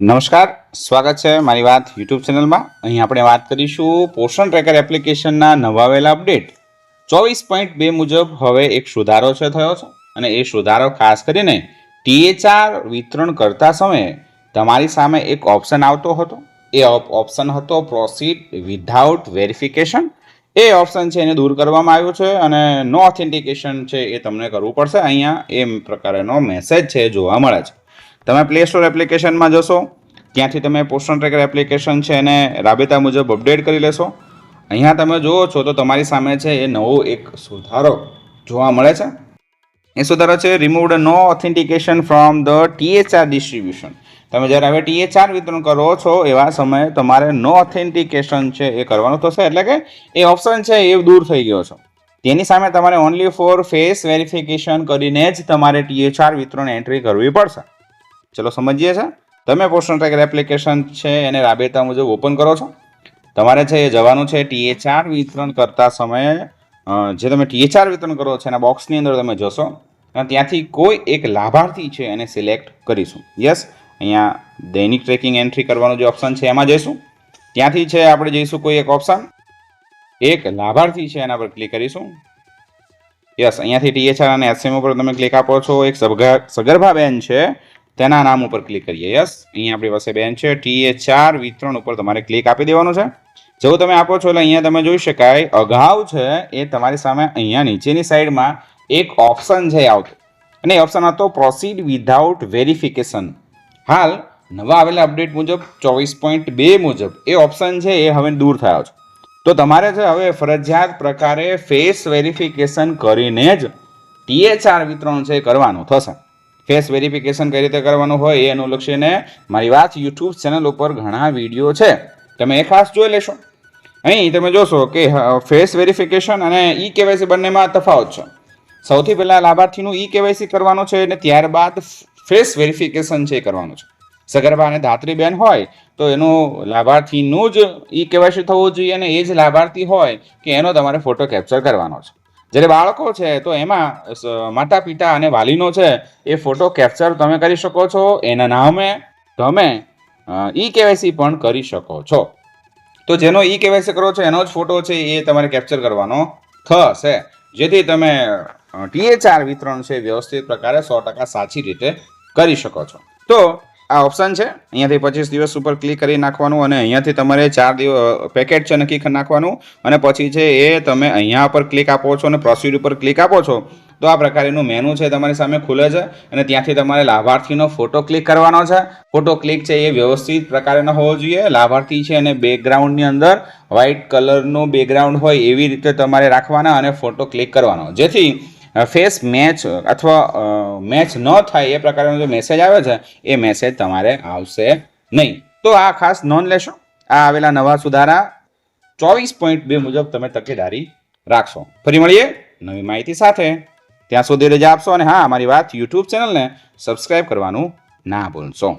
નમસ્કાર, સ્વાગત છે મારી વાત યુટ્યુબ ચેનલમાં. અહીં આપણે વાત કરીશું પોષણ ટ્રેકર એપ્લિકેશનના નવાવેલા અપડેટ ચોવીસ પોઈન્ટ બે મુજબ હવે એક સુધારો છે થયો છે અને એ સુધારો ખાસ કરીને ટીએચઆર વિતરણ કરતા સમયે તમારી સામે એક ઓપ્શન આવતો હતો. એ ઓપ- ઓપ્શન હતો પ્રોસીડ વિધાઉટ વેરિફિકેશન એ ઓપ્શન છે એને દૂર કરવામાં આવ્યો છે અને નો ઓથેન્ટિકેશન છે એ તમને કરવું પડશે. અહીંયા એ પ્રકારનો મેસેજ છે જોવા મળે છે. તમે પ્લે સ્ટોર એપ્લિકેશનમાં જશો, ત્યાંથી તમે પોસ્ટન ટ્રેકર એપ્લિકેશન છે એને રાબેતા મુજબ અપડેટ કરી લેશો. અહીંયા તમે જુઓ છો તો તમારી સામે છે એ નવો એક સુધારો જોવા મળે છે. એ સુધારો છે removed no authentication from the THR distribution તમે જ્યારે હવે ટીએચઆર વિતરણ કરો છો, એવા સમયે તમારે નો ઓથેન્ટિકેશન છે એ કરવાનું થશે. એટલે કે એ ઓપ્શન છે એ દૂર થઈ ગયો છે. તેની સામે તમારે ઓનલી ફોર ફેસ વેરિફિકેશન કરીને જ તમારે ટીએચઆર વિતરણ એન્ટ્રી કરવી પડશે. ચલો સમજીએ છે. તમે પોસ્ટન ટ્રેકર એપ્લિકેશન છે એને રાબેતા મુજબ ઓપન કરો છો. તમારે છે એ જવાનું છે ટીએચઆર વિતરણ કરતા સમયે જે તમે ટીએચઆર વિતરણ કરો છો એના બોક્સની અંદર તમે જશો. અને ત્યાંથી કોઈ એક લાભાર્થી છે એને સિલેક્ટ કરીશું. યસ અહીંયા દૈનિક ટ્રેકિંગ એન્ટ્રી કરવાનું જે ઓપ્શન છે એમાં જઈશું. ત્યાંથી છે આપણે જઈશું કોઈ એક ઓપ્શન એક લાભાર્થી છે એના પર ક્લિક કરીશું. યસ અહીંયાથી ટીએચઆર અને એસએમ ઉપર તમે ક્લિક આપો છો. એક સગર્ભા સગર્ભા બેન છે. તેના નામ ઉપર ક્લિક કરીએ. યસ અહીંયા આપણી પાસે બેન છે. ટીએચઆર વિતરણ ઉપર તમારે ક્લિક આપી દેવાનું છે. જેવું તમે આપો છો, એટલે અહીંયા તમે જોઈ શકાય, અગાઉ છે એ તમારી સામે અહીંયા નીચેની સાઈડમાં એક ઓપ્શન છે આવતો. અને એ ઓપ્શન હતો પ્રોસીડ વિધાઉટ વેરિફિકેશન હાલ નવા આવેલા અપડેટ મુજબ, ચોવીસ પોઈન્ટ બે મુજબ એ ઓપ્શન છે એ હવે દૂર થયો છે. તો તમારે છે હવે ફરજિયાત પ્રકારે ફેસ વેરિફિકેશન કરીને જ ટીએચઆર વિતરણ છે કરવાનું થશે. ફેસ વેરિફિકેશન કઈ રીતે કરવાનું હોય એ અનુલક્ષીને મારી વાત યુટ્યુબ ચેનલ ઉપર ઘણા વીડિયો છે. તમે એ ખાસ જોઈ લેશો. અહીં તમે જોશો કે ફેસ વેરિફિકેશન અને ઈ કેવાયસી બંનેમાં તફાવત છે. સૌથી પહેલાં લાભાર્થીનું ઈ કેવાયસી કરવાનું છે અને ત્યારબાદ ફેસ વેરિફિકેશન છે કરવાનું છે. સગર્ભા અને ધાત્રી બેન હોય તો એનું લાભાર્થીનું જ ઈ કેવાયસી થવું જોઈએ અને એ જ લાભાર્થી હોય કે એનો તમારે ફોટો કેપ્ચર કરવાનો છે. જ્યારે બાળકો છે, તો એમાં માતા પિતા અને વાલીનો છે, એ ફોટો કેપ્ચર તમે કરી શકો છો. એના નામે તમે ઈ કેવાયસી પણ કરી શકો છો. તો જેનો ઈ કેવાયસી કરો છો, એનો જ ફોટો છે, એ તમારે કેપ્ચર કરવાનો થશે. જેથી તમે ટીએચઆર વિતરણ છે, વ્યવસ્થિત પ્રકારે સો ટકા સાચી રીતે કરી શકો છો. તો આ ઓપ્શન છે. અહીંયાથી પચીસ દિવસ ઉપર ક્લિક કરી નાખવાનું અને અહીંયાથી તમારે ચાર દિવસ પેકેટ છે નક્કી નાખવાનું. અને પછી છે એ તમે અહીંયા પર ક્લિક આપો છો અને પ્રોસીડ ઉપર ક્લિક આપો છો. તો આ પ્રકારનું મેનુ છે તમારી સામે ખુલે છે અને ત્યાંથી તમારે લાભાર્થીનો ફોટો ક્લિક કરવાનો છે. ફોટો ક્લિક છે એ વ્યવસ્થિત પ્રકારનો હોવો જોઈએ. લાભાર્થી છે અને બેકગ્રાઉન્ડની અંદર વ્હાઇટ કલરનું બેકગ્રાઉન્ડ હોય એવી રીતે તમારે રાખવાના અને ફોટો ક્લિક કરવાનો. જેથી ફેસ મેચ અથવા મેચ ન થાય એ પ્રકારનો જે મેસેજ આવે છે, એ મેસેજ તમારે આવશે નહીં. તો આ ખાસ નોંધ લેશો. આ આવેલા નવા સુધારા ચોવીસ પોઈન્ટ બે મુજબ તમે તકેદારી રાખશો. ફરી મળીએ નવી માહિતી સાથે. ત્યાં સુધી રજા આપશો અને હા મારી વાત યુટ્યુબ ચેનલને સબસ્ક્રાઇબ કરવાનું ના ભૂલશો.